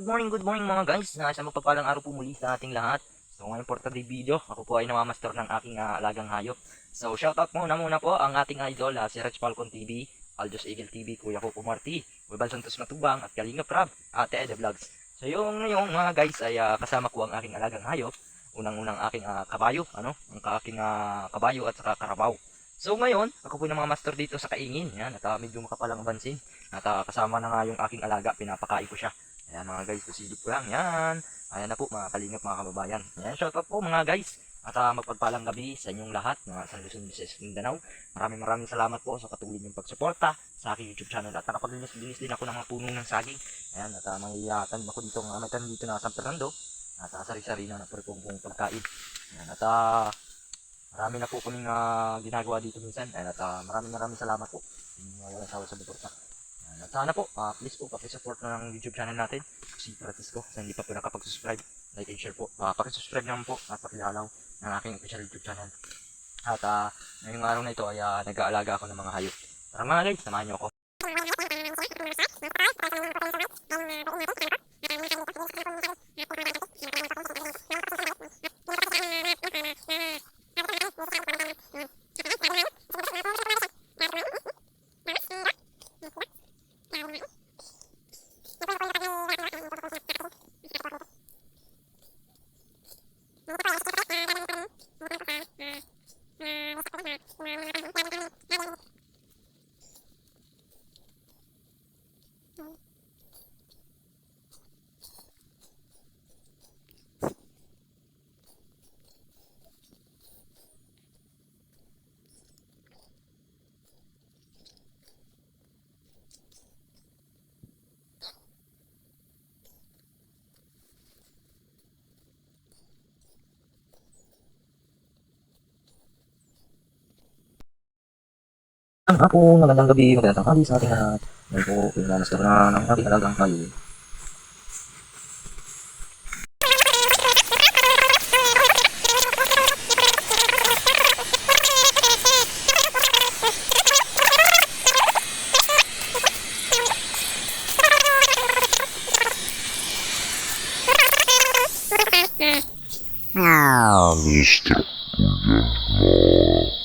Good morning, good morning mga guys. Na isang mapagpalang araw po muli sa ating lahat. So ngayon for today's video, ako po ay namamaster ng aking ah, alagang hayop. So shoutout muna muna po ang ating idol, ah, si Rich Falcon TV, Aldos Eagle TV, Kuya Coco Marti, Webal Santos Matubang, at Kalinga Prab, Ate Ede Vlogs. So yung ngayong mga guys ay ah, kasama ko ang aking alagang hayop. Unang-unang aking ah, kabayo, ano? Ang aking ah, kabayo at saka karabaw. So ngayon, ako po yung mga master dito sa kaingin. Yan, at ah, medyo makapalang bansin. At ah, kasama na nga yung aking alaga, pinapakain ko siya. Ayan mga guys, kusilip ko lang. Yan. Ayan na po mga kalingap mga kababayan. Ayan, shoutout po mga guys. At ah, magpagpalang gabi sa inyong lahat, mga sa Luzon, Visayas, Mindanao. Maraming maraming salamat po sa patuloy niyong pagsuporta sa aking YouTube channel. At nakapaglinis-linis din ako ng mga puno ng saging. Ayan, at uh, uh, tanim ako dito, uh, may tanim dito na San Fernando. At uh, sari-sari na na pagkong pagkain. Ayan, at ah, marami na po kaming ah, ginagawa dito minsan. Ayan, at ah, maraming maraming salamat po. Hindi uh, walang sawa sa suporta. At sana po, ah, please po, pakisupport na ng YouTube channel natin. Si Francisco, sa hindi pa po nakapag-subscribe, like and share po. Uh, pakisubscribe naman po at pakilalaw ng aking official YouTube channel. At ah, ngayong araw na ito ay ah, nag-aalaga ako ng mga hayop. Tara mga guys, samahan niyo ako. Ang hapon, magandang gabi, magandang tanghali sa untuk monster namanya dagang kayu Mr. Kuya Law.